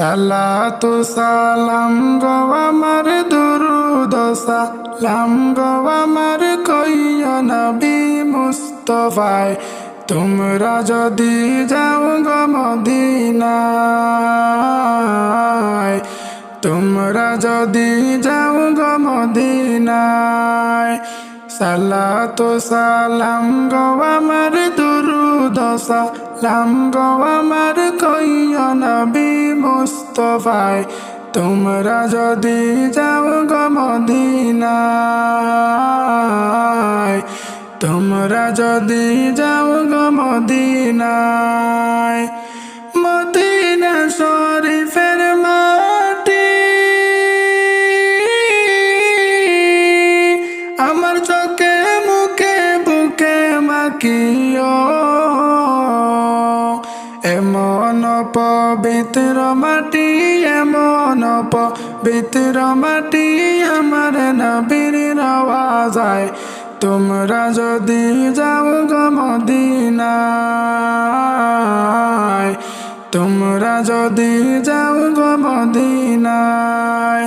সালাতু সালাম গো আমার দুরুদ সালাম গো কইয়া নবী মুস্তফায়। তোমরা যদি যাও গো মদিনায়, তোমরা যদি যাও গো মদিনায়। সালাতু সালাম গো আমার দুরুদ গো আমার কইয়া নবী মুস্তফায় তোমরা যদি যাও গো তোমরা যদি যাও গো পবিত্র মাটি, আমার নবীর নওয়াজায় তোমরা যদি যাও গো মদিনায়, তোমরা যদি যাও গো মদিনায়,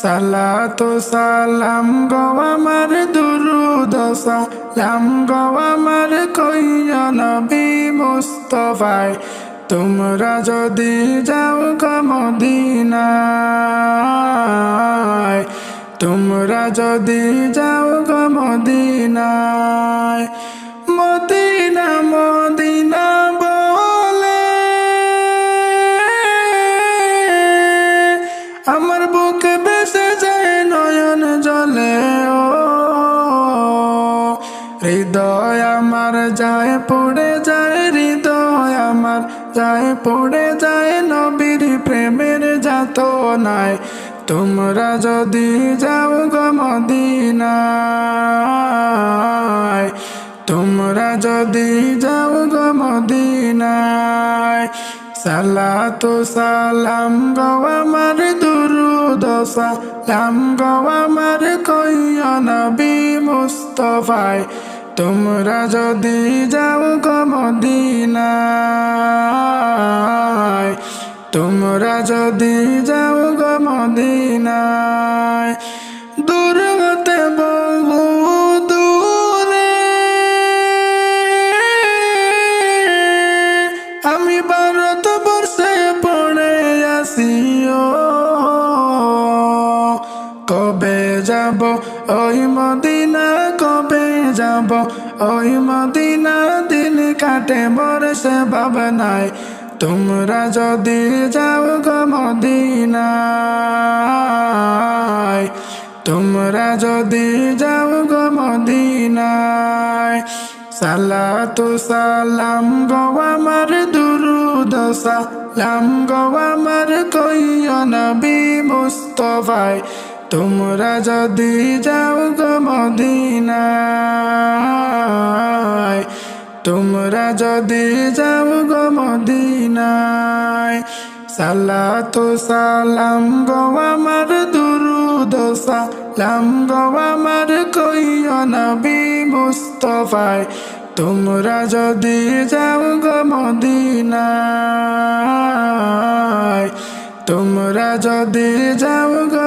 সালাতু সালাম গো আমার দুরুদ সালাম গো আমার কইয়া নবী মুস্তফায়। তোমরা যদি যাও কমদিনায় মদিনায় তোমরা যদি যাও কমদিনায় মদিনায় মদিনা মদিনা যায়, পড়ে যায় নবীর প্রেমের যাত নাই তোমরা যদি যাও গো মদিনায়, তোমরা যদি যাও গো মদিনায়। সালাতু সালাম গো আমার দুরুদ সালাম গো আমার কইয়া নবী মুস্তফায়। তোমরা যদি যাও গো মদিনায়, তোমরা যদি যাও গো মদিনায় দূর বহু দূরে আমি ভারত বর্ষে পড়ে আসিও কবে যাব ওই কবে যাব। ওই মদিনা দিন কাটে বর্ষে ভাবনায় তোমরা যদি যাও গো মদিনায়, তোমরা যদি যাও গো মদিনায়, সালাতু সালাম গো আমার দুরুদ, সালাম গো আমার কইয়া নবী মুস্তফায়। তোমরা যদি যাও গো মদিনায়, তোমরা যদি যাও গো মদিনায়, সালাতু সালাম গো আমার দুরুদ, সালাম গো আমার কইয়া মুস্তফায়, তোমরা যদি যাও গো মদিনায় তোমরা যদি যাও গো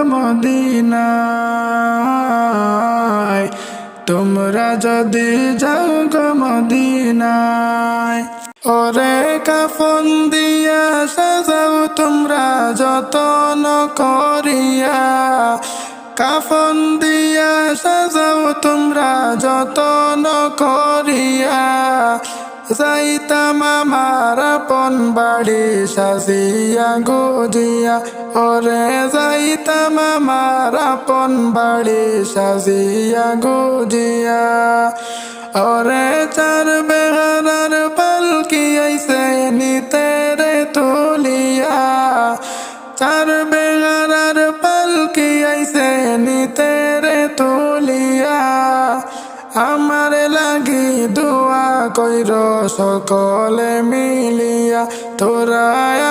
তোমরা যদি যাও গো ওরে কাফন দিয়া সাজাও তোমরা যতন করিয়া। কাফন দিয়া সাজাও তোমরা যতন করিয়া। যাইতাম আমার বাড়ি সাজিয়া গুজিয়া ওরে যাইতাম আমার বাড়ি সাজিয়া গুজিয়া ওরে চার বেহারার পালকি আইসে কইর সকলে মিলিয়া, তোরা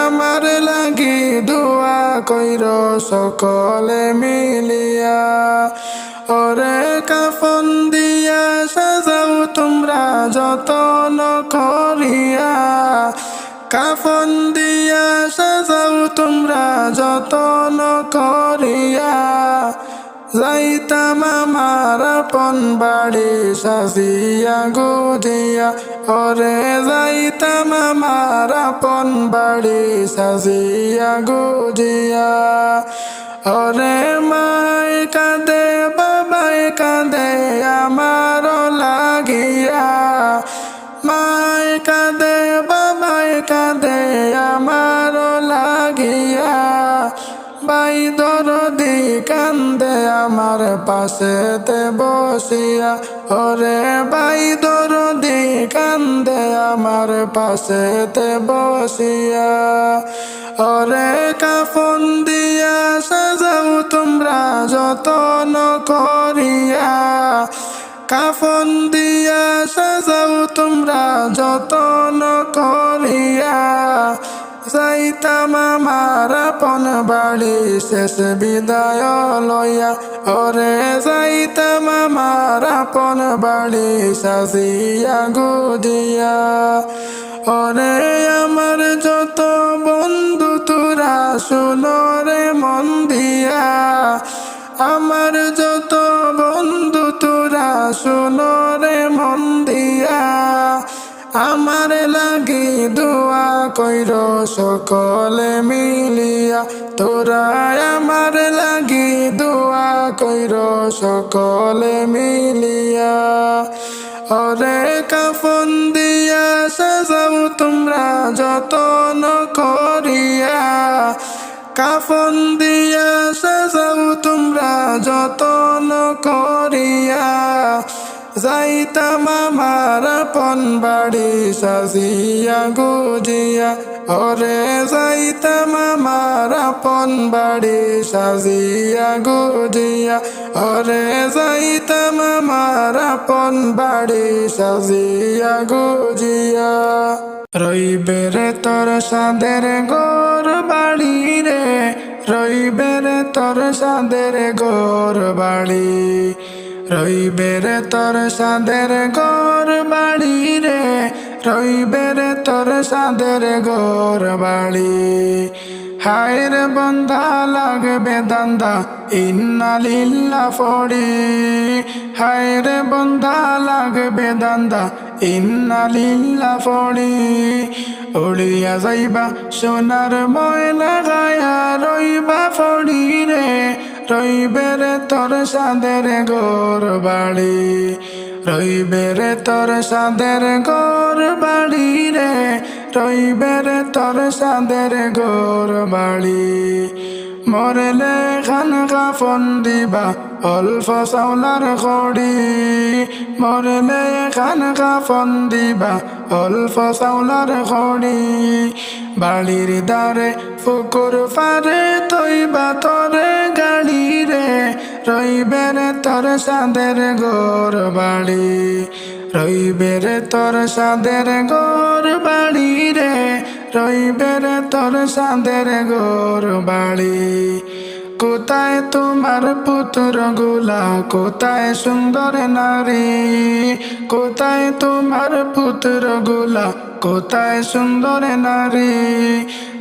আমার লাগি দোয়া কইর সকলে মিলিয়া। ওরে কাফন দিয়া সাজাও তোমরা যতন করিয়া। কাফন দিয়া সাজাও তোমরা যতন করিয়া। যাইতাম আমার পন বাড়ি, সাজিয়া গুজিয়া। ওরে যাইতাম আমার পন বাড়ি, সাজিয়া গুজিয়া। ওরে মাই কাঁদে, বাবাই কাঁদে আমার লাগিয়া। মাই কাঁদে, বাবাই কাঁদে, আমার বাই দরদি কান্দে আমার পাশেতে বসিয়া। ওরে বাই দরদি কান্দে আমার পাশেতে বসিয়া। ওরে কাফন দিয়া সাজাও তোমরা যতন করিয়া। কাফন দিয়া সাজাও তোমরা যতন করিয়া। যাইতাম আমার আপন বাড়ি, শেষ বিদায় লইয়া। ওরে যাইতাম আমার আপন বাড়ি, সাজিয়া গুদিয়া ওরে আমার যত বন্ধু তোরা, শুনো রে মন আমার যত বন্ধু তোরা, শুনো কইর সকলে মিলিয়া, তোরা আমার লাগি দোয়া কইর সকলে মিলিয়া। ওরে কাফন দিয়া সাজাও তোমরা যতন করিয়া। কাফন দিয়া সাজাও তোমরা যতন করিয়া। যাইতাম আমার পন বাড়ি, সাজিয়া গুজিয়া। ওরে যাইতাম আমার পন বাড়ি, সাজিয়া গুজিয়া। ওরে যাইতাম আমার পন বাড়ি, সাজিয়া গুজিয়া। রইবে রে তোর সাদের গোর বাড়ি রে, রইবে রে তোর সাদের গোর বাড়ি। রইবে রে তোর সাদের গোর বাড়ি রে। রইবে তোর সাদের গোর বাড়ি। হায় রে বন্ধা, লাগবে দান্দা ইন্নালিল্লা ফড়ি। হায়ের বন্ধা, লাগবে দান্দা ইন্নালিল্লা ফড়ি। উড়িয়া যাইবা সোনার ময়লা গায়া, রইবা ফড়ি রে। রইবে তোর সাদের গোর বাড়ি। রইবে তোর সাদের গোর বাড়ি রে। রইবে তোর সাদের গোর বাড়ি। মরলে খান কাফন দিবা, অল্প চাউলার খড়ি। মরলে খান কাফন দিবা, অল্প চাউলার খড়ি। বাড়ির দারে ফুকুর ফারে তৈ তরে গাড়ি রে রইবে রে তোর সাদের গোর বাড়ি রইবে রে তোর সাদের গোর বাড়ি রে। রইবে রে তোর সাদের গোর বাড়ি কোথায় তোমার পুত্রগুলা? কোথায় সুন্দর নারী? কোথায় তোমার পুত্রগুলা? কোথায় সুন্দর নারী?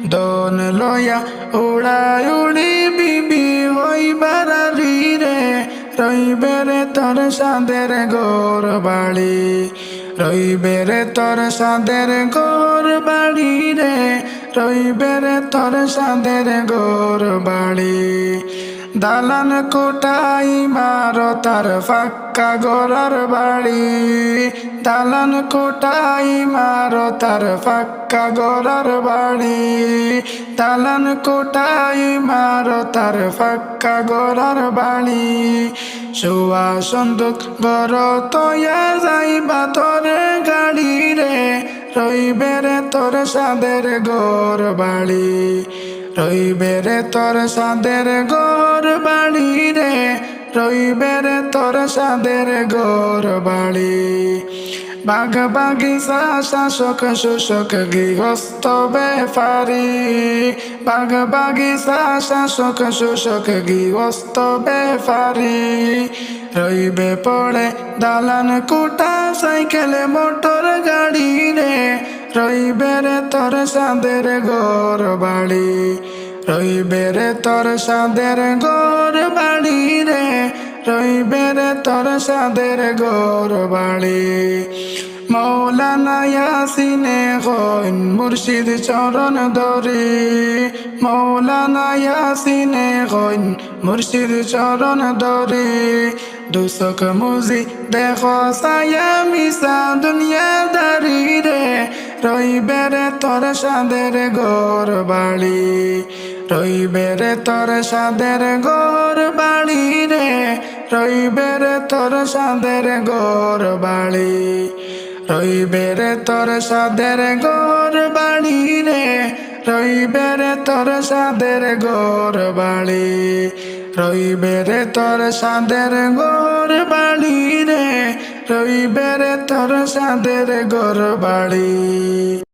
দন লয়া উড়াই উড়ি বিবি হই বাড়ি রে। রইবে রে তোর সাদের গোর বাড়ি। রইবে রে তোর সাদের গোর বাড়ি রে। রইবে রে তোর সাদের গোর বাড়ি। দালান কোটাই মারো তার ফাক্কা গোরার বাড়ি। দালান কোটাই মারো তার ফাক্কা গোরার বাড়ি। দালান কোটাই মারো তার ফাক্কা গোরার বাড়ি। শোয়া সন্দুক গর তয়া যাইবা তোরে গাড়ি রে। রইবে রে তোর সাদের গোর বাড়ি। রইবে রে তোর সাদের গোর বাড়ি রে। রইবে রে তোর সাদের গোর বাড়ি। বাঘ বাগিচা, শাসক শোষক গৃহস্থ বেফারি। বাঘ বাগিচা, শাসক শোষক গৃহস্থ বেফারি। রইবে পড়ে দালান কুটা, সাইকেল, মোটর গাড়ি রে। রইবে রে তোর সাদের গোর বাড়ি। রইবে রে তোর সাদের গোর বাড়ি রে রইবে রে তোর সাদের গোর বাড়ি মৌলানা ইয়াসিনে হইন মুর্শিদ চরণ ধরে। মৌলানা ইয়াসিনে হইন মুর্শিদ চরণ ধরে। দুসক মুজি দেখো সায়া মিসা দুনিয়া দারি রে, রইবে রে তোর সাদের গোর বাড়ি রইবে রে তোর সাদের গোর বাড়ি রে। রইবে রে তোর সাদের গোর বাড়ি। রইবে রে তোর সাদের গোর বাড়ি রে। রইবে রে তোর সাদের গোর বাড়ি। রইবে তোর সাদের গোর বাড়ি রে। রইবে তোর সাদের গোর বাড়ি।